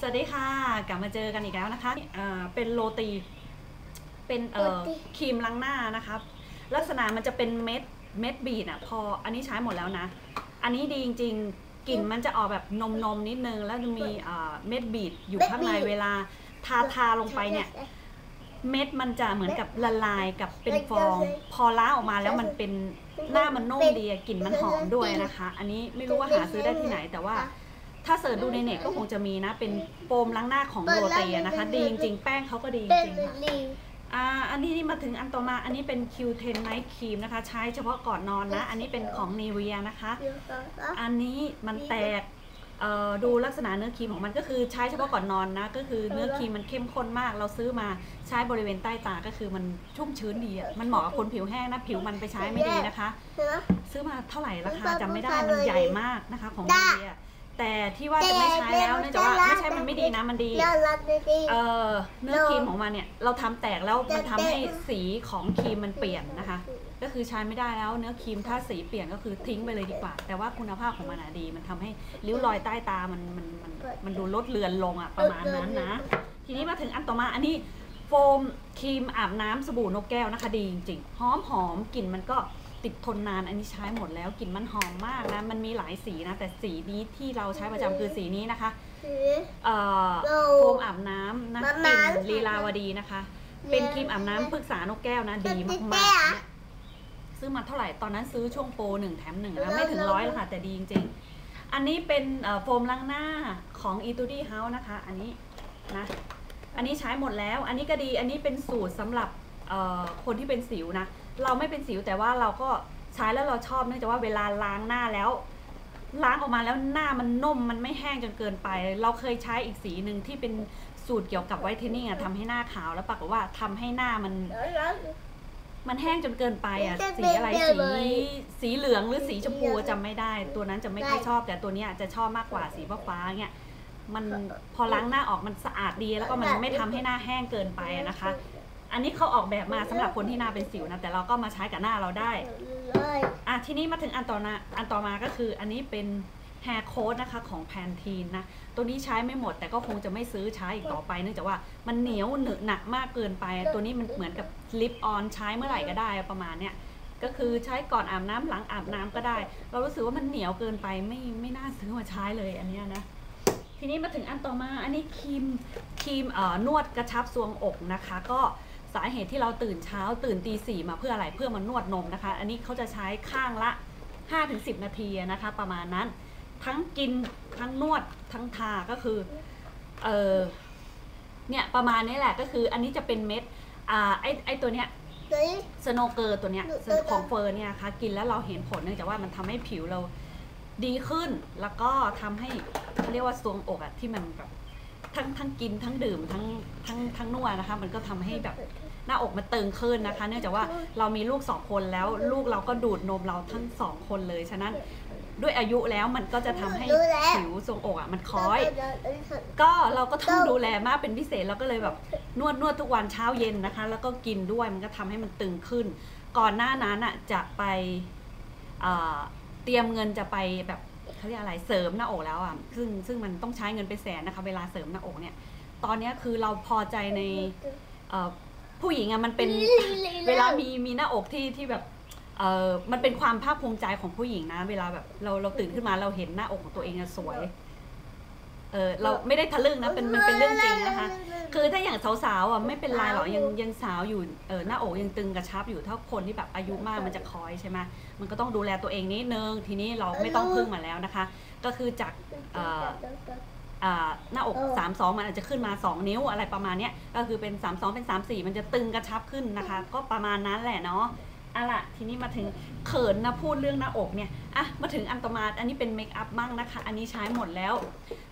สวัสดีค่ะ กลับมาเจอกันอีกแล้วนะคะอ่าเป็นโรตี เป็นเอ่อโรตีครีมล้างหน้านะคะลักษณะมันจะเป็นเม็ดเม็ดบีดอะพออันนี้ใช้หมดแล้วนะ อันนี้ดีจริงๆกลิ่นมันจะออกแบบนมนมๆนิดนึง แล้วจะมีอ่าเม็ดบีดอยู่ข้างในเม็ดบีทเวลาทาทาลงไปเนี่ย เม็ดมันจะเหมือนกับละลายกับเป็นฟอง พอล้างออกมาแล้วมันเป็นหน้ามันนุ่มดีอะกลิ่นมันหอมด้วยนะคะ อันนี้ไม่รู้ว่าหาซื้อได้ที่ไหนแต่ว่า ถ้าเสิร์ชดูในเน็ตก็คงจะมีนะ เป็นโฟมล้างหน้าของโรเตีอะนะคะ ดีจริงๆ แป้งเขาก็ดีจเป็นริงๆค่ะรีอ่าอันนี้นี่มาถึงอันต่อมาอันนี้เป็น Q10 Night Cream นะคะ ใช้เฉพาะก่อนนอนนะ อันนี้เป็นของ Nivea นะคะ อันนี้มันแตกเอ่อดูลักษณะเนื้อครีมของมันก็คือใช้เฉพาะก่อนนอนนะ ก็คือเนื้อครีมมันเข้มข้นมาก เราซื้อมาใช้บริเวณใต้ตาก็คือมันชุ่มชื้นดีอะมันเหมาะกับคนผิวแห้งนะ ผิวมันไปใช้ไม่ดีนะคะเห็นไหมซื้อมาเท่าไหร่ราคาไม่ทราบจำไม่ได้ราคามันเลยใหญ่มากนะคะของได้ Nivea แต่ที่ว่าจะไม่ใช้แล้วเนื่องจากว่าไม่ใช่มันไม่ดีนะมันดีน่ารักดีเออเนื้อครีมของมันเนี่ยเราทำแตกแล้วมันทำให้สีของครีมมันเปลี่ยนนะคะ ก็คือใช้ไม่ได้แล้วเนื้อครีมถ้าสีเปลี่ยนก็คือทิ้งไปเลยดีกว่า แต่ว่าคุณภาพของมันอะดี มันทำให้ริ้วรอยใต้ตามันมันมันมันดูลดเลือนลงอะประมาณนั้นนะ ทีนี้มาถึงอันต่อมาอันนี้โฟมครีมอาบน้ำสบู่นกแก้วนะคะดีจริงๆหอมหอมกลิ่นมันก็ ติดทนนานอันนี้ใช้หมดแล้วกลิ่นมันหอมมากนะ มันมีหลายสีนะ แต่สีนี้ที่เราใช้ประจำคือสีนี้นะคะหือเอ่อเราโฟมอาบน้ำนะประกมาลิ่ณนลีลาวดีนะคะ เป็นครีมอาบน้ำปรึกษานกแก้วนะ ดีเป็นมากแก้วๆเนี่ยซื้อมาเท่าไหร่ตอนนั้นซื้อช่วงโปรหนึ่งแถมหนึ่งแล้วไม่ถึงร้อยหรอกค่ะ แต่ดีจริงๆ อันนี้เป็นเอ่อโฟมล้างหน้าของ e t u d y House นะคะ อันนี้นะอันนี้ใช้หมดแล้ว อันนี้ก็ดี อันนี้เป็นสูตรสำหรับเอ่อคนที่เป็นสิวนะ เราไม่เป็นสิวแต่ว่าเราก็ใช้แล้วเราชอบเนื่องจากว่าเวลาล้างหน้าแล้ว ล้างออกมาแล้วหน้ามันนุ่มมันไม่แห้งจนเกินไป เราเคยใช้อีกสีหนึ่งที่เป็นสูตรเกี่ยวกับไวท์เทนนิ่งอะทำให้หน้าขาวแล้วปรากฏว่าทำให้หน้ามันแล้วมันแห้งจนเกินไปอะเป็นสีอะไรเป็นสีเลยสีเหลืองหรือสีชมพูเหลืองจำไม่ได้ ตัวนั้นจะไม่ค่อยได้ชอบ แต่ตัวเนี้ยจะชอบมากกว่าสีฟ้าๆเนี่ยมันพอล้างหน้าออกมันสะอาดดีแล้วก็มันไม่ทำให้หน้าแห้งเกินไปอะนะคะ อันนี้เขาออกแบบมาสำหรับคนที่หน้าเป็นสิวนะ แต่เราก็มาใช้กับหน้าเราได้ เลยอะทีนี้มาถึงอันต่อมาอันต่อมาก็คืออันนี้เป็น hair coat นะคะของแพนทีนนะ ตัวนี้ใช้ไม่หมดแต่ก็คงจะไม่ซื้อใช้อีกต่อไป เนื่องจากว่ามันเหนียวเหนอะหนักมากเกินไป ตัวนี้มันเหมือนกับลิปออนใช้เมื่อไหร่ก็ได้ประมาณเนี้ยก็คือใช้ก่อนอาบน้ำหลังอาบน้ำก็ได้ เรารู้สึกว่ามันเหนียวเกินไปไม่ไม่น่าซื้อมาใช้เลยอันเนี้ยนะ ทีนี้มาถึงอันต่อมา อันนี้ครีมครีมเอ่อนวดกระชับทรวงอกนะคะ ก็ สาเหตุที่เราตื่นเช้าตื่นตีสี่มาเพื่ออะไรเพื่อมานวดนมนะคะ อันนี้เขาจะใช้ข้างละ 5-10 นาทีนะคะ ประมาณนั้น ทั้งกินทั้งนวดทั้งทาก็คือเออเนี่ยประมาณนี้แหละก็คืออันนี้จะเป็นเม็ดอ่าไอไอตัวเนี้ยสโนเกอร์ตัวเนี้ยของเฟิร์เนี่ยนะคะกินแล้วเราเห็นผลเนื่องจากว่ามันทำให้ผิวเราดีขึ้นแล้วก็ทำให้เขาเรียกว่าทรวงอกอะที่มันแบบ ทั้งทั้งกินทั้งดื่มทั้งทั้งทั้งนวดนะคะ มันก็ทำให้แบบหน้าอกมันตึงขึ้นนะคะ เนื่องจากว่าเรามีลูกสองคนแล้ว ลูกเราก็ดูดนมเราทั้งสองคนเลยฉะนั้นด้วยอายุแล้วมันก็จะทำให้ผิวทรวงอกอะมันคล้อย ก็เราก็ต้องดูแลมากเป็นพิเศษเราก็เลยแบบนวดนวดทุกวันเช้าเย็นนะคะ แล้วก็กินด้วยมันก็ทำให้มันตึงขึ้น ก่อนหน้านั้นอะจะไปเอ่อเตรียมเงินจะไปแบบ เขาเรียกอะไรเสริมหน้าอกแล้วอะซึ่งซึ่งมันต้องใช้เงินเป็นแสนนะคะ เวลาเสริมหน้าอกเนี่ย ตอนเนี้ยคือเราพอใจในเอ่อผู้หญิงอะมันเป็นเวลามีมีหน้าอกที่ที่แบบเออมันเป็นความภาคภูมิใจของผู้หญิงนะ เวลาแบบเราเราตื่นขึ้นมาเราเห็นหน้าอกของตัวเองอะสวย เออเราไม่ได้ทะลึ่งนะเป็นมันเป็นเรื่องจริงนะคะ คือถ้าอย่างสาวๆอะไม่เป็นไรหรอกยังยังสาวอยู่เออหน้าอกยังตึงกระชับอยู่ถ้าคนที่แบบอายุมากมันจะคล้อยใช่ไหมมันก็ต้องดูแลตัวเองนิดนึงทีนี้เราไม่ต้องพึ่งมาแล้วนะคะ ก็คือจากเอ่ออ่าหน้าอกเออ3 2 มันอาจจะขึ้นมา 2 นิ้วอะไรประมาณเนี้ยก็คือเป็น 3 2 เป็น 3 4 มันจะตึงกระชับขึ้นนะคะ ก็ประมาณนั้นแหละเนาะเอาล่ะทีนี้มาถึงเขินนะพูดเรื่องหน้าอกเนี่ยอะมาถึงอันตมาอันนี้เป็นเมคอัพมั่งนะคะ อันนี้ใช้หมดแล้ว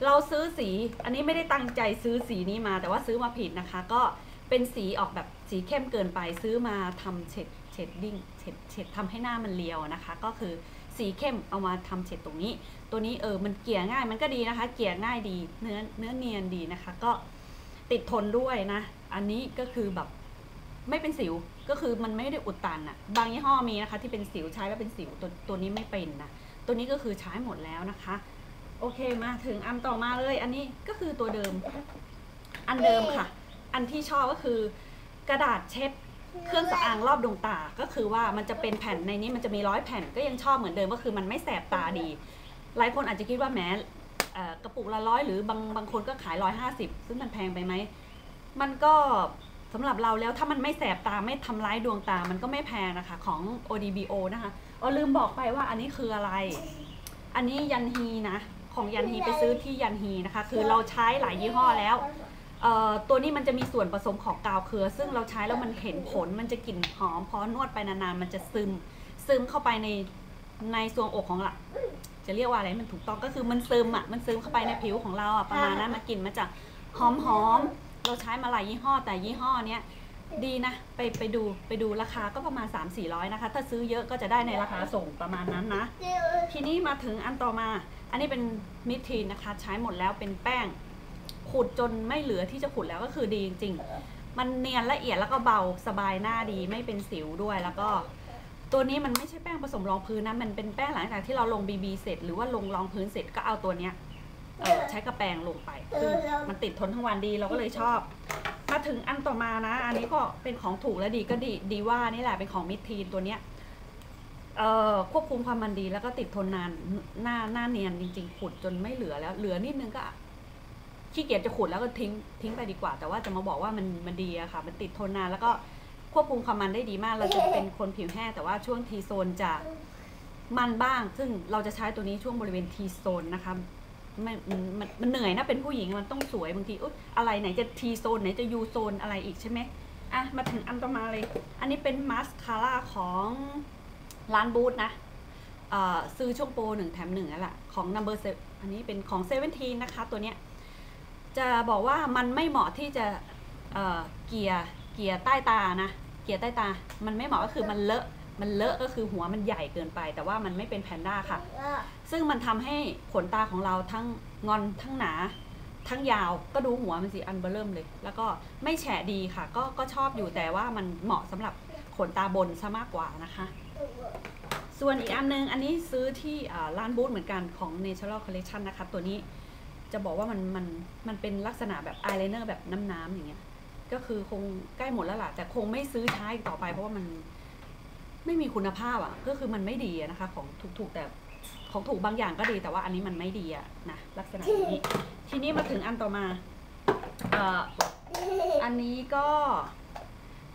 เราซื้อสีอันนี้ไม่ได้ตั้งใจซื้อสีนี้มา แต่ว่าซื้อมาผิดนะคะ ก็เป็นสีออกแบบสีเข้มเกินไปซื้อมาทำเฉดเฉดดิ้งเฉดเฉดทำให้หน้ามันเรียวนะคะ ก็คือสีเข้มเอามาทำเฉดตรงนี้ ตัวนี้เออมันเกี่ยง่ายมันก็ดีนะคะ เกี่ยง่ายดีเนื้อเนื้อเนียนดีนะคะ ก็ติดทนด้วยนะ อันนี้ก็คือแบบ ไม่เป็นสิวก็คือมันไม่ได้อุดตันอะบางยี่ห้อมีนะคะที่เป็นสิวใช้แล้วเป็นสิวตัวตัวนี้ไม่เป็นนะตัวนี้ก็คือใช้หมดแล้วนะคะ โอเคมาถึงอันต่อมาเลย อันนี้ก็คือตัวเดิม อันเดิมค่ะ อันที่ชอบก็คือกระดาษเช็ดเครื่องสำอางรอบดวงตา ก็คือว่ามันจะเป็นแผ่นในนี้มันจะมีร้อยแผ่นก็ยังชอบเหมือนเดิมก็คือมันไม่แสบตาดี หลายคนอาจจะคิดว่าแหมเอ่อกระปุกละร้อยหรือ บางบางคนก็ขายร้อยห้าสิบซึ่งมันแพงไปไหมมันก็ สำหรับเราแล้วถ้ามันไม่แสบตาไม่ทำร้ายดวงตามันก็ไม่แพงนะคะ ของ ODBO นะคะอ๋อลืมบอกไปว่าอันนี้คืออะไร อันนี้ยันฮีนะของยันฮีไปซื้อที่ยันฮีนะคะ คือเราใช้หลายยี่ห้อแล้วเอ่อตัวนี้มันจะมีส่วนผสมของกาวเครือ ซึ่งเราใช้แล้วมันเห็นผลมันจะกลิ่นหอมพอนวดไปนานๆมันจะซึม ซึมเข้าไปในในซวงอกของเราจะเรียกว่าอะไรมันถูกต้องก็คือมันซึมอะมันซึมเข้าไปในผิวของเราอะประมาณนั้นมันกลิ่นมันจะหอมหอมๆ เราใช้มาหลายยี่ห้อแต่ยี่ห้อเนี้ยดีนะ ไปไปดูไปดูราคาก็ประมาณ 3 4 0 0 นะคะ ถ้าซื้อเยอะก็จะได้ในราคาส่งประมาณนั้นนะ ทีนี้มาถึงอันต่อมา อันนี้เป็นมิดทีนนะคะ ใช้หมดแล้วเป็นแป้ง ขุดจนไม่เหลือที่จะขุดแล้วก็คือดีจริงๆ มันเนียนละเอียดแล้วก็เบาสบายหน้าดีไม่เป็นสิวด้วยแล้วก็ ตัวนี้มันไม่ใช่แป้งผสมรองพื้นนะ มันเป็นแป้งหลังจากที่เราลงบีบีเสร็จ หรือว่าลงรองพื้นเสร็จก็เอาตัวเนี้ย เอ่อใช้กระแปรงลงไปคือมันติดทนทั้งวันดีเราก็เลยชอบ มาถึงอันต่อมานะ อันนี้ก็เป็นของถูกและดีก็ดีดีว่านี่แหละเป็นของมิดทีนตัวเนี้ยเอ่อควบคุมความมันดีแล้วก็ติดทนนานหน้าหน้าเนียนจริงๆขุดจนไม่เหลือแล้ว เหลือนิดนึงก็ขี้เกียจจะขุดแล้วก็ทิ้งทิ้งไปดีกว่า แต่ว่าจะมาบอกว่ามันมันดีอะค่ะ มันติดทนนานแล้วก็ควบคุมความมันได้ดีมาก เราจะเป็นคนผิวแห้งแต่ว่าช่วงทีโซนจะมันบ้าง ซึ่งเราจะใช้ตัวนี้ช่วงบริเวณทีโซนนะคะ มันมันมันเหนื่อยนะเป็นผู้หญิงมันต้องสวยบางทีอุ๊ยอะไรไหนจะทีโซนไหนจะยูโซนอะไรอีกใช่ไหมอะมาถึงอันต่อมาเลย อันนี้เป็นมาสคาร่าของร้านบูธนะเอ่อซื้อช่วงโปรหนึ่งแถมหนึ่งนั่นแหละของ number 7อันนี้เป็นของเซเว่นทีนะคะตัวเนี้ยจะบอกว่ามันไม่เหมาะที่จะเอ่อเกียร์เกียร์ใต้ตานะ เกียร์ใต้ตา มันไม่เหมาะก็คือมันเลอะ มันเลอะก็คือหัวมันใหญ่เกินไป แต่ว่ามันไม่เป็นแพนด้าค่ะ ซึ่งมันทำให้ขนตาของเราทั้งงอนทั้งหนา ทั้งยาวก็ดูหัวมันสิอันเบอร์เริ่มเลย แล้วก็ไม่แฉะดีค่ะ ก็ก็ชอบอยู่แต่ว่ามันเหมาะสำหรับขนตาบนซะมากกว่านะคะ ส่วนอีกอันนึงอันนี้ซื้อที่อ่าร้านบูธเหมือนกันของ Natural Collection นะคะ ตัวนี้จะบอกว่ามันมันมันเป็นลักษณะแบบอายไลเนอร์แบบน้ำๆอย่างเงี้ยก็คือคงใกล้หมดแล้วล่ะแต่คงไม่ซื้อใช้อีกต่อไปเพราะว่ามัน ไม่มีคุณภาพอะก็คือมันไม่ดีอะนะคะของถูกๆแต่ของถูกบางอย่างก็ดีแต่ว่าอันนี้มันไม่ดีอะนะลักษณะนี้ ทีนี้มาถึงอันต่อมาเอ่ออันนี้ก็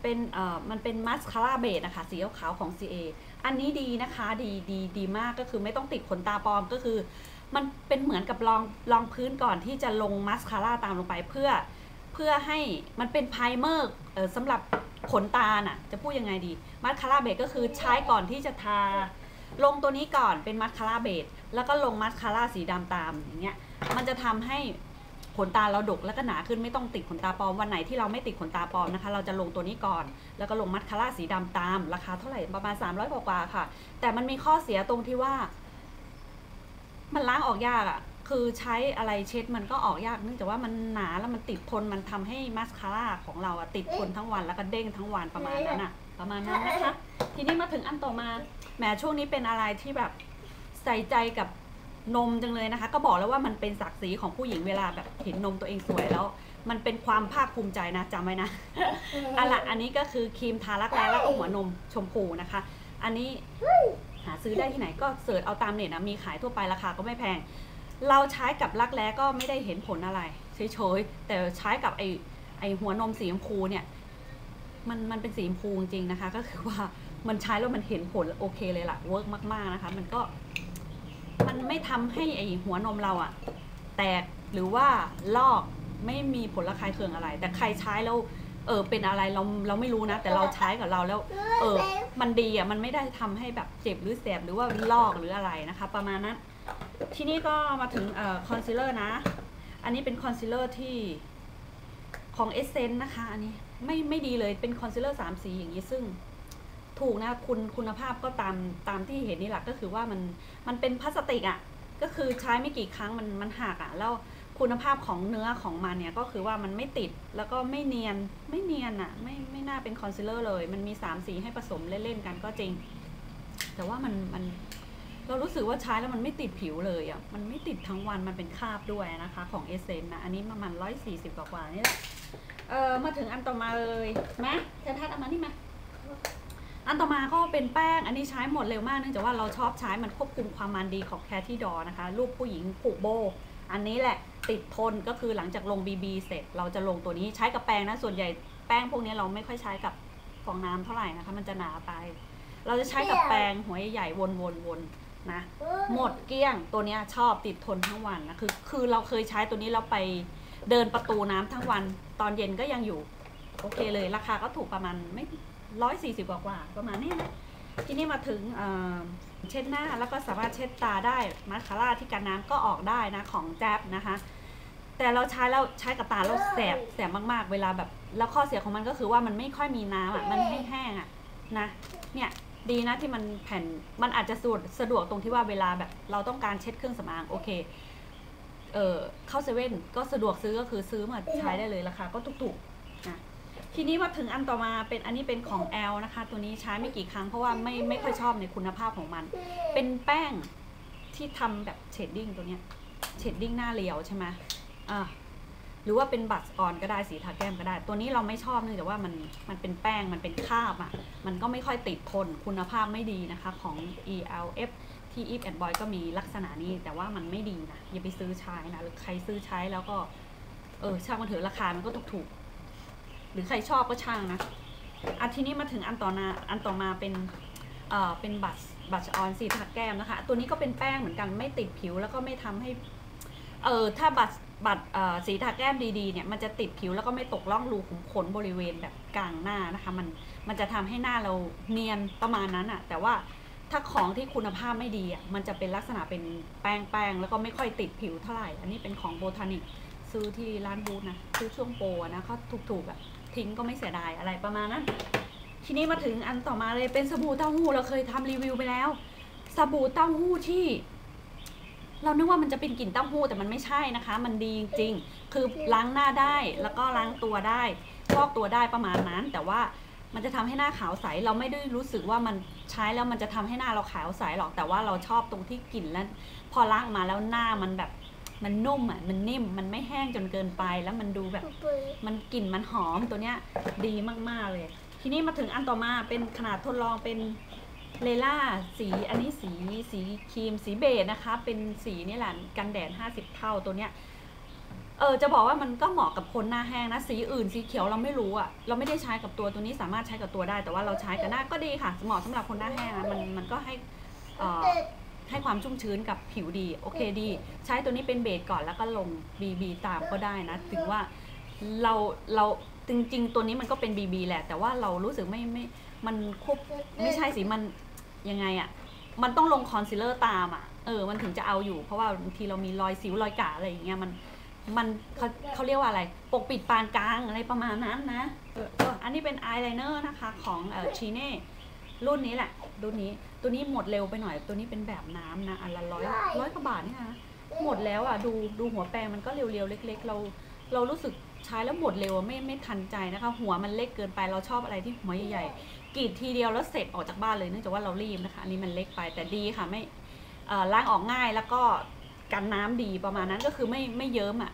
เป็นเอ่อมันเป็นมัสคาร่าเบสนะคะสีขาวๆของ CA อันนี้ดีนะคะดีดีดีมากก็คือไม่ต้องติดขนตาปลอมก็คือ มันเป็นเหมือนกับรองรองพื้นก่อนที่จะลงมัสคาร่าตามลงไปเพื่อเพื่อให้มันเป็นไพรเมอร์เออสำหรับ ขนตาน่ะ จะพูดยังไงดี มัสคาร่าเบสก็คือใช้ก่อนที่จะทา ลงตัวนี้ก่อนเป็นมัสคาร่าเบสแล้วก็ลงมัสคาร่าสีดำตามอย่างเงี้ย มันจะทำให้ขนตาเราดกแล้วก็หนาขึ้นไม่ต้องติดขนตาปลอมวันไหนที่เราไม่ติดขนตาปลอมนะคะ เราจะลงตัวนี้ก่อน แล้วก็ลงมัสคาร่าสีดำตาม ราคาเท่าไหร่ประมาณ 300กว่าค่ะ แต่มันมีข้อเสียตรงที่ว่า มันล้างออกยากอะ่ะ คือใช้อะไรเช็ดมันก็ออกยากเนื่องจากว่ามันหนาแล้วมันติดทนมันทำให้มัสคาร่าของเราอะติดทนทั้งวันแล้วก็เด้งทั้งวันประมาณนั้นอะประมาณนั้นนะคะ ทีนี้มาถึงอันต่อมาแหมช่วงนี้เป็นอะไรที่แบบใส่ใจกับนมจังเลยนะคะ ก็บอกแล้วว่ามันเป็นศักดิ์ศรีของผู้หญิงเวลาแบบเห็นนมตัวเองสวยแล้ว มันเป็นความภาคภูมิใจนะจำไว้นะอันละอันนี้ก็คือครีมทารักแร้แล้วก็หัวนมชมพูนะคะ อันนี้หาซื้อได้ที่ไหนก็เสิร์ชเอาตามเน็ตนะมีขายทั่วไปราคาก็ไม่แพง เราใช้กับรักแร้ก็ไม่ได้เห็นผลอะไรเฉยๆแต่ใช้กับไอไอหัวนมสีชมพูเนี่ยมันมันเป็นสีชมพูจริงนะคะ ก็คือว่ามันใช้แล้วมันเห็นผลโอเคเลยล่ะเวิร์กมากๆนะคะ มันก็มันไม่ทำให้ไอหัวนมเราอะแตกหรือว่าลอกไม่มีผลระคายเคืองอะไร แต่ใครใช้แล้วเออเป็นอะไรเราเราไม่รู้นะ แต่เราใช้กับเราแล้ว เออ มันดีอะมันไม่ได้ทำให้แบบเจ็บหรือแสบหรือว่าลอกหรืออะไรนะคะ ประมาณนั้น ทีนี้ก็มาถึงคอนซีลเลอร์นะ อันนี้เป็นคอนซีลเลอร์ที่ของเอเซนต์นะคะ อันนี้ไม่ไม่ดีเลยเป็นคอนซีลเลอร์สามสีอย่างนี้ซึ่งถูกนะคุณคุณภาพก็ตามตามที่เห็นนี่แหละก็คือว่ามันมันเป็นพลาสติกอะ่ะก็คือใช้ไม่กี่ครั้งมันมันหักอะ่ะแล้วคุณภาพของเนื้อของมันเนี่ยก็คือว่ามันไม่ติดแล้วก็ไม่เนียนไม่เนียนอะ่ะไม่ไม่น่าเป็นคอนซีลเลอร์เลย มันมีสามสีให้ผสมเล่นๆกันก็จริง แต่ว่ามันมัน เรารู้สึกว่าใช้แล้วมันไม่ติดผิวเลยอะ มันไม่ติดทั้งวัน มันเป็นคราบด้วยนะคะของเอเซนนะ อันนี้ประมาณร้อยสี่สิบกว่าๆนี่แหละ เออมาถึงอันต่อมาเลยไหมเทนทัศน์เอามานี่มาอันต่อมาก็เป็นแป้ง อันนี้ใช้หมดเร็วมากเนื่องจากว่าเราชอบใช้มันควบคุมความมันดีของแคที่ดอนะคะ รูปผู้หญิงผูกโบ อันนี้แหละติดทนก็คือหลังจากลงบีบีเสร็จ เราจะลงตัวนี้ใช้กับแป้งนะ ส่วนใหญ่แป้งพวกนี้เราไม่ค่อยใช้กับฟองน้ำเท่าไหร่นะคะ มันจะหนาไป เราจะใช้กับแป้งหัวใหญ่ๆวนๆๆ นะหมดเกลี้ยงตัวเนี้ยชอบติดทนทั้งวันนะคือคือเราเคยใช้ตัวนี้เราไปเดินประตูน้ำทั้งวัน ตอนเย็นก็ยังอยู่ โอเคเลยราคาก็ถูกประมาณไม่ร้อยสี่สิบกว่าประมาณนี้นะทีนี้มาถึงเช็ดหน้าแล้วก็สามารถเช็ดตาได้มาคาร่าที่กันน้ำก็ออกได้นะของแจ๊บนะคะ แต่เราใช้แล้วใช้กับตาแล้วแสบแสบมากๆ เวลาแบบ แล้วข้อเสียของมันก็คือว่ามันไม่ค่อยมีน้ำอะมันแห้งๆอะนะเนี่ย ดีนะที่มันแผ่นมันอาจจะสะดวกสะดวกตรงที่ว่าเวลาแบบเราต้องการเช็ดเครื่องสำอางโอเค เออเข้าเซเว่นก็สะดวกซื้อก็คือซื้อมาใช้ได้เลยราคาก็ถูกๆนะทีนี้มาถึงอันต่อมาเป็นอันนี้เป็นของแอลนะคะ ตัวนี้ใช้ไม่กี่ครั้งเพราะว่าไม่ไม่ค่อยชอบในคุณภาพของมัน เป็นแป้งที่ทำแบบเชดดิ้งตัวเนี้ยเชดดิ้งหน้าเรียวใช่ไหมอ่า หรือว่าเป็นบัตออนก็ได้สีทาแก้มก็ได้ ตัวนี้เราไม่ชอบเนื่องจากว่ามันมันเป็นแป้งมันเป็นคราบอะมันก็ไม่ค่อยติดทนคุณภาพไม่ดีนะคะของ ELF ที่ Eve and Boy ก็มีลักษณะนี้แต่ว่ามันไม่ดีนะ อย่าไปซื้อใช้นะหรือใครซื้อใช้แล้วก็ เออช่างมันเถอะราคามันก็ถูกๆหรือใครชอบก็ช่างนะอะทีนี้มาถึงอันต่อมาอันต่อมาเป็นเอ่อเป็นบัตบัตออนสีทาแก้มนะคะ ตัวนี้ก็เป็นแป้งเหมือนกันไม่ติดผิวแล้วก็ไม่ทำให้ เออถ้าบัตร บัตรสีทาแก้มดีๆเนี่ยมันจะติดผิวแล้วก็ไม่ตกร่องรูขุมขนบริเวณแบบกลางหน้านะคะมันมันจะทำให้หน้าเราเนียนประมาณนั้นอะแต่ว่าถ้าของที่คุณภาพไม่ดีอะมันจะเป็นลักษณะเป็นแป้งแป้งแล้วก็ไม่ค่อยติดผิวเท่าไหร่ อันนี้เป็นของโบทานิกซื้อที่ร้านบูธนะซื้อช่วงโปรนะเขาถูกๆอะทิ้งก็ไม่เสียดายอะไรประมาณนั้น ทีนี้มาถึงอันต่อมาเลยเป็นสบู่เต้าหู้เราเคยทำรีวิวไปแล้ว สบู่เต้าหู้ที่ เรานึกว่ามันจะเป็นกลิ่นเต้าหู้แต่มันไม่ใช่นะคะ มันดีจริงๆคือล้างหน้าได้แล้วก็ล้างตัวได้ฟอกตัวได้ประมาณนั้น แต่ว่ามันจะทำให้หน้าขาวใสเราไม่ได้รู้สึกว่ามันใช้แล้วมันจะทำให้หน้าเราขาวใสหรอกแต่ว่าเราชอบตรงที่กลิ่นแล้วพอล้างออกมาแล้วหน้ามันแบบมันนุ่มอะมันนิ่มมันไม่แห้งจนเกินไปแล้วมันดูแบบ มันกลิ่นมันหอมตัวเนี้ยดีมากๆเลย ทีนี้มาถึงอันต่อมาเป็นขนาดทดลองเป็น เลล่าสีอันนี้สีสีครีมสีเบจนะคะ เป็นสีนี่แหละกันแดด 50 เท่าตัวเนี้ยเออจะบอกว่ามันก็เหมาะกับคนหน้าแห้งนะ สีอื่นสีเขียวเราไม่รู้อะเราไม่ได้ใช้กับตัวตัวนี้สามารถใช้กับตัวได้ แต่ว่าเราใช้กับหน้าก็ดีค่ะ เหมาะสำหรับคนหน้าแห้งนะมันมันก็ให้เอ่อให้ความชุ่มชื้นกับผิวดี โอเคดี ใช้ตัวนี้เป็นเบสก่อนแล้วก็ลง BB ตามก็ได้นะ ถึงว่าเราเราจริง ๆ ตัวนี้มันก็เป็น BB แหละ แต่ว่าเรารู้สึกไม่ไม่มันควบไม่ใช่สิมัน ยังไงอะมันต้องลงคอนซีลเลอร์ตามอะเออ มันถึงจะเอาอยู่ เพราะว่าบางทีเรามีรอยสิวรอยกาอะไรอย่างเงี้ย มัน มันเขาเขาเรียกว่าอะไร ปกปิดปานกลางอะไรประมาณนั้นนะเอออันนี้เป็นอายไลเนอร์นะคะของเออชีเน่รุ่นนี้แหละ รุ่นนี้ ตัวนี้หมดเร็วไปหน่อย ตัวนี้เป็นแบบน้ำนะ อันละร้อยร้อยกว่าบาทนี่นะหมดแล้วอะ ดูดูหัวแปรงมันก็เรียวๆเล็ก ๆ เรา เรารู้สึกใช้แล้วหมดเร็วไม่ไม่ทันใจนะคะ หัวมันเล็กเกินไปเราชอบอะไรที่หัวใหญ่ๆ กรีดทีเดียวแล้วเสร็จออกจากบ้านเลยเนื่องจากว่าเรารีบนะคะอันนี้มันเล็กไปแต่ดีค่ะไม่ล้างออกง่ายแล้วก็กันน้ำดีประมาณนั้นก็คือไม่ไม่เยิ้มอะ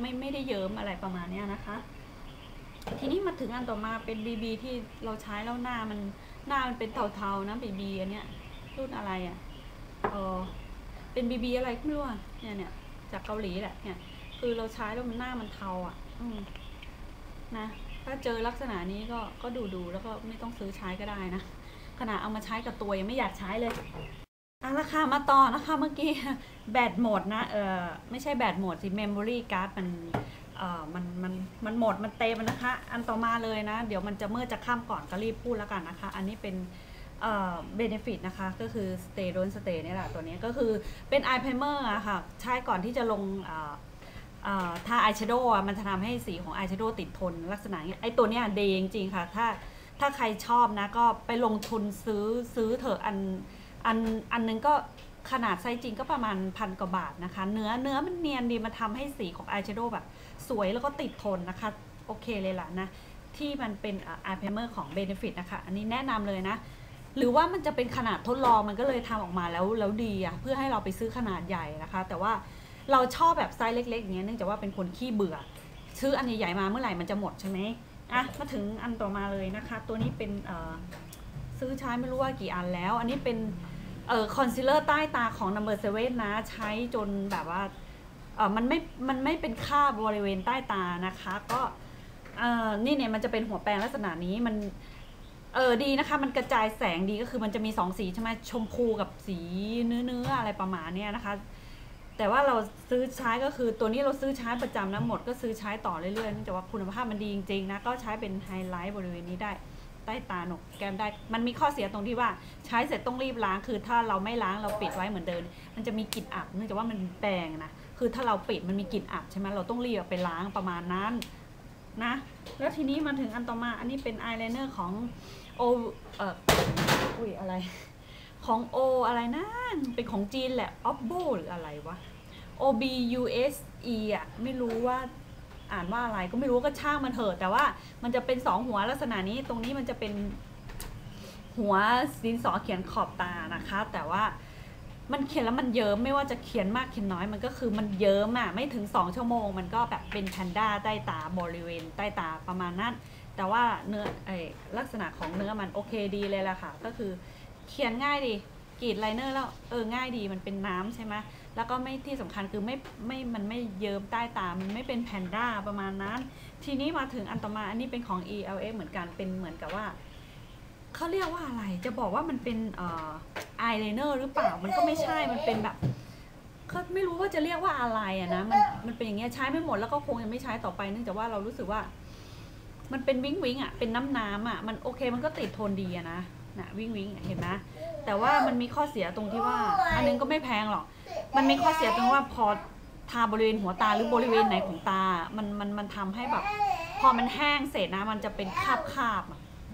ไม่ไม่ได้เยิ้มอะไรประมาณเนี้นะคะ ทีนี้มาถึงอันต่อมาเป็นบีบีที่เราใช้แล้วหน้ามันหน้ามันเป็นเทาๆนะบีบีอันเนี้ยรุ่นอะไรอะ่ะเออเป็นบีบีอะไรก็ไม่รู้อะเนี่ยเนี่ยจากเกาหลีแหละเนี่ย คือเราใช้แล้วมันหน้ามันเทาอะ่ะ อืมนะ ถ้าเจอลักษณะนี้ก็ก็ดูดูๆแล้วก็ไม่ต้องซื้อใช้ก็ได้นะขนาดเอามาใช้กับตัวยังไม่อยากใช้เลยเอาละค่ะมาต่อนะคะเมื่อกี้แบตหมดนะเออไม่ใช่แบตหมดสิ memory card มันเอ่อมันมันมันหมดมันเต็มนะคะ อันต่อมาเลยนะ เดี๋ยวมันจะเมื่อจะข้ามก่อนก็รีบพูดแล้วกันนะคะ อันนี้เป็นเอ่อเบนฟิตนะคะ ก็คือ stay don't stay เนี่แหละตัวนี้ก็คือเป็น eye primer อะค่ะ ใช้ก่อนที่จะลงเอ่อเอ่อ ทาอายแชโดว์มันจะทำให้สีของอายแชโดว์ติดทนลักษณะอย่างนี้ไอตัวเนี้ยดีจริงๆค่ะ ถ้าถ้าใครชอบนะก็ไปลงทุนซื้อซื้อเถอะอันอันอันนึงก็ขนาดไซส์จริงก็ประมาณพันกว่าบาทนะคะ เนื้อเนื้อมันเนียนดีมันทำให้สีของอายแชโดว์แบบสวยแล้วก็ติดทนนะคะ โอเคเลยล่ะนะ ที่มันเป็นอายไพเมอร์ของ Benefit นะคะ อันนี้แนะนำเลยนะ หรือว่ามันจะเป็นขนาดทดลองมันก็เลยทำออกมาแล้วแล้วดีอะเพื่อให้เราไปซื้อขนาดใหญ่นะคะ แต่ว่า เราชอบแบบไซส์เล็กๆอย่างเงี้ยเนื่องจากว่าเป็นคนขี้เบื่อ ซื้ออันใหญ่ๆมาเมื่อไหร่มันจะหมดใช่ไหมอะมาถึงอันต่อมาเลยนะคะ ตัวนี้เป็นเอ่อซื้อใช้ไม่รู้ว่ากี่อันแล้ว อันนี้เป็นเอ่อคอนซีลเลอร์ใต้ตาของ number seven นะ ใช้จนแบบว่าเออมันไม่ มันไม่เป็นคราบบริเวณใต้ตานะคะ ก็เอ่อนี่เนี่ยมันจะเป็นหัวแปรงลักษณะนี้มันเออดีนะคะ มันกระจายแสงดีก็คือมันจะมีสองสีใช่ไหมชมพูกับสีเนื้อเนื้อๆอะไรประมาณเนี้ยนะคะ แต่ว่าเราซื้อใช้ก็คือตัวนี้เราซื้อใช้ประจำนะหมดก็ซื้อใช้ต่อเรื่อยๆเนื่องจากว่าคุณภาพมันดีจริงๆนะก็ใช้เป็นไฮไลท์บริเวณนี้ได้ใต้ตาหนกแก้มได้ มันมีข้อเสียตรงที่ว่าใช้เสร็จต้องรีบล้าง คือถ้าเราไม่ล้างเราปิดไว้เหมือนเดิม มันจะมีกลิ่นอับเนื่องจากว่ามันแปรงนะ คือถ้าเราปิดมันมีกลิ่นอับใช่ไหมเราต้องรีบไปล้างประมาณนั้นนะ แล้วทีนี้มาถึงอันต่อมา อันนี้เป็นอายไลเนอร์ของโอเอ่ออุ้ยอะไร ของโออะไรนะเป็นของจีนแหละ oppo หรืออะไรวะ o b u s e อะไม่รู้ว่าอ่านว่าอะไรก็ไม่รู้ก็ช่างมันเถอะแต่ว่ามันจะเป็นสองหัวลักษณะนี้ตรงนี้มันจะเป็นหัวดินสอเขียนขอบตานะคะ แต่ว่ามันเขียนแล้วมันเยิ้มไม่ว่าจะเขียนมากเขียนน้อยมันก็คือมันเยิ้มอะไม่ถึง 2 ชั่วโมง มันก็แบบเป็นแพนด้าใต้ตาบริเวณใต้ตาประมาณนั้น แต่ว่าเนื้อไอลักษณะของเนื้อมันโอเคดีเลยแหละค่ะ ก็คือ เขียนง่ายดีกรีดไลเนอร์แล้วเออง่ายดีมันเป็นน้ำใช่ไหมแล้วก็ไม่ที่สำคัญคือไม่ไม่มันไม่เยิ้มใต้ตา มันไม่เป็นแพนด้าประมาณนั้น ทีนี้มาถึงอันต่อมาอันนี้เป็นของ ELF เหมือนกันเป็นเหมือนกับว่าเขาเรียกว่าอะไรจะบอกว่ามันเป็นเอ่ออายไลเนอร์หรือเปล่ามันก็ไม่ใช่มันเป็นแบบเขาไม่รู้ว่าจะเรียกว่าอะไรอะนะมันมันเป็นอย่างเงี้ยใช้ไม่หมดแล้วก็คงจะไม่ใช้ต่อไปเนื่องจากว่าเรารู้สึกว่า มันเป็นวิงวิงอะเป็นน้ำน้ำอะมันโอเคมันก็ติดโทนดีอะนะ นะวิ่งวิ่งเห็นไหมแต่ว่ามันมีข้อเสียตรงที่ว่า อันนึงก็ไม่แพงหรอก มันมีข้อเสียตรงว่าพอทาบริเวณหัวตาหรือบริเวณไหนของตา มันมันมันทำให้แบบ พอมันแห้งเสร็จนะมันจะเป็นคราบคาบ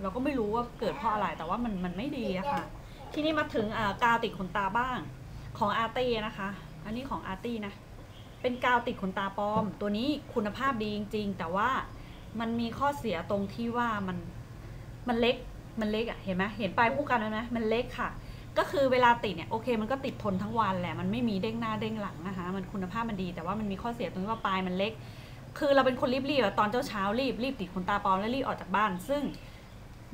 เราก็ไม่รู้ว่าเกิดเพราะอะไรแต่ว่ามันมันไม่ดีอะค่ะ ทีนี้มาถึงกาวติดขนตาบ้างของอาร์ตี้นะคะ อันนี้ของอาร์ตี้นะ เป็นกาวติดขนตาปลอม ตัวนี้คุณภาพดีจริง ๆ แต่ว่ามันมีข้อเสียตรงที่ว่ามันมันเล็ก มันเล็กอะเห็นไหมเห็นปลายผู้กันแล้วนะมันเล็กค่ะ ก็คือเวลาติดเนี่ยโอเค มันก็ติดทนทั้งวันแหละมันไม่มีเด้งหน้าเด้งหลังนะคะ มันคุณภาพมันดี แต่ว่ามันมีข้อเสียตรงที่ว่าปลายมันเล็ก คือเราเป็นคนรีบๆอะตอนเช้าเช้ารีบรีบติดขนตาปลอมแล้วรีบออกจากบ้าน ซึ่ง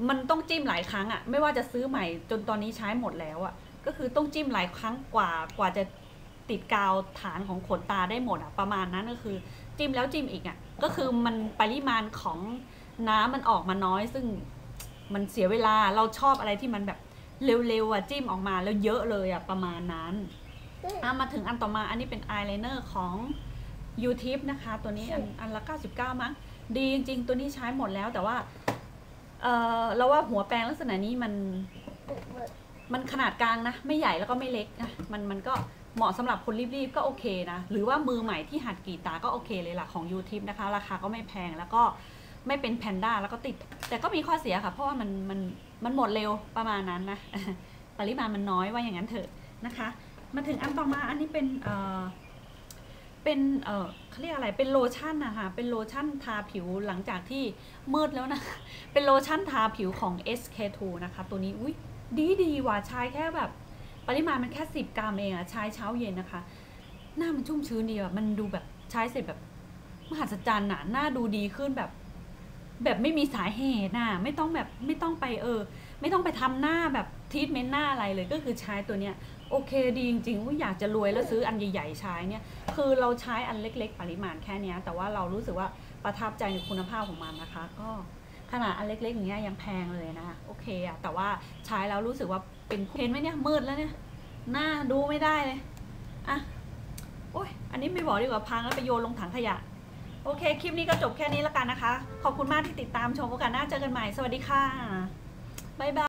มันต้องจิ้มหลายครั้งอะไม่ว่าจะซื้อใหม่จนตอนนี้ใช้หมดแล้วอะก็คือต้องจิ้มหลายครั้งกว่ากว่าจะติดกาวฐานของขนตาได้หมดอะประมาณนั้นก็คือ จิ้มแล้วจิ้มอีกอะก็คือมันปริมาณของน้ำมันออกมาน้อย ซึ่ง มันเสียเวลาเราชอบอะไรที่มันแบบเร็วๆอะจิ้มออกมาแล้วเยอะเลยอะประมาณนั้นอะมาถึงอันต่อมาอันนี้เป็นอายไลเนอร์ของ u t i p นะคะ ตัวนี้อันอันละ 99 มั้งดีจริงๆ ตัวนี้ใช้หมดแล้วแต่ว่า เออเราว่าหัวแปรงลักษณะนี้มัน มันขนาดกลางนะ ไม่ใหญ่แล้วก็ไม่เล็กนะมันมันก็เหมาะสำหรับคนรีบๆ ก็โอเคนะ หรือว่ามือใหม่ที่หัดกรีดตาก็โอเคเลยล่ะของ u t i p นะคะ ราคาก็ไม่แพงแล้วก็ ไม่เป็นแพนด้าแล้วก็ติด แต่ก็มีข้อเสียค่ะ เพราะว่ามันมันมันหมดเร็วประมาณนั้นนะปริมาณมันน้อยว่าอย่างนั้นเถอะนะคะ มาถึงอันต่อมาอันนี้เป็นเอ่อเป็นเอ่อเขาเรียกอะไรเป็นโลชั่นนะคะเป็นโลชั่นทาผิวหลังจากที่มืดแล้วนะ เป็นโลชั่นทาผิวของ SK2 นะคะ ตัวนี้อุ้ยดีดีว่ะใช้แค่แบบ ปริมาณมันแค่ 10 กรัมเองอะใช้เช้าเย็นนะคะ หน้ามันชุ่มชื้นดีอะมันดูแบบใช้เสร็จแบบมหัศจรรย์น่ะหน้าดูดีขึ้นแบบ แบบไม่มีสาเหตุน่ะไม่ต้องแบบไม่ต้องไปเออ ไม่ต้องไปทำหน้าแบบทีทเมนต์หน้าอะไรเลยก็คือใช้ตัวเนี้ยโอเคดีจริงๆอยอยากจะรวยแล้วซื้ออันใหญ่ๆใช้เนี่ยคือเราใช้อันเล็ก ๆ ปริมาณแค่นี้แต่ว่าเรารู้สึกว่าประทับใจในคุณภาพของมันนะคะ ก็ขนาดอันเล็กๆอย่างเงี้ยยังแพงเลยนะโอเคอะแต่ว่าใช้แล้วรู้สึกว่าเป็นเห็นไหมเนี่ยมืดแล้วเนี่ยหน้าดูไม่ได้เลยอะโอ้ยอันนี้ไม่บอกดีกว่าพังแล้วไปโยนลงถังขยะ โอเค คลิปนี้ก็จบแค่นี้แล้วกันนะคะ ขอบคุณมากที่ติดตามชมโอกาสหน้าเจอกันใหม่ สวัสดีค่ะ บ๊ายบาย